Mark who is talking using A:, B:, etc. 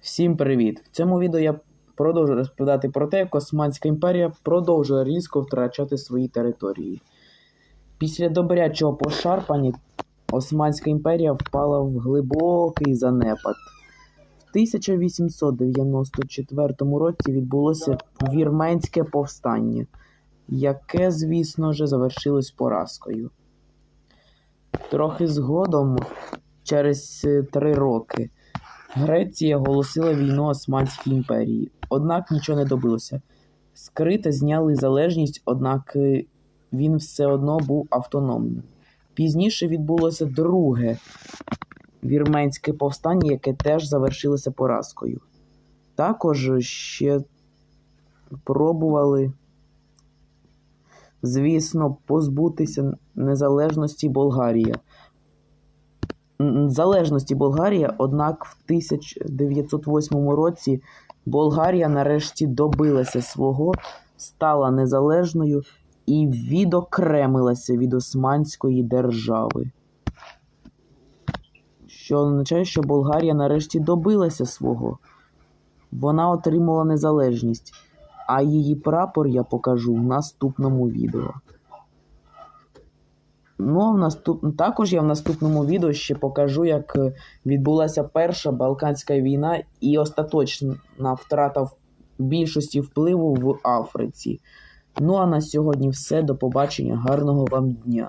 A: Всім привіт! В цьому відео я продовжую розповідати про те, як Османська імперія продовжує різко втрачати свої території. Після добрячого пошарпання Османська імперія впала в глибокий занепад. В 1894 році відбулося вірменське повстання, яке, звісно ж, завершилось поразкою. Трохи згодом, через е, три роки, Греція оголосила війну Османській імперії, однак нічого не добилося. Скрите зняли залежність, однак е, він все одно був автономним. Пізніше відбулося друге вірменське повстання, яке теж завершилося поразкою. Також ще пробували, звісно, позбутися незалежності Болгарія. Залежності Болгарія, однак в 1908 році Болгарія нарешті добилася свого, стала незалежною і відокремилася від Османської держави. Що означає, що Болгарія нарешті добилася свого. Вона отримала незалежність, а її прапор я покажу в наступному відео. Ну, в наступ... також я в наступному відео ще покажу, як е, відбулася Перша Балканська війна і остаточна втрата в- більшості впливу в Африці. Ну а на сьогодні все. До побачення. Гарного вам дня.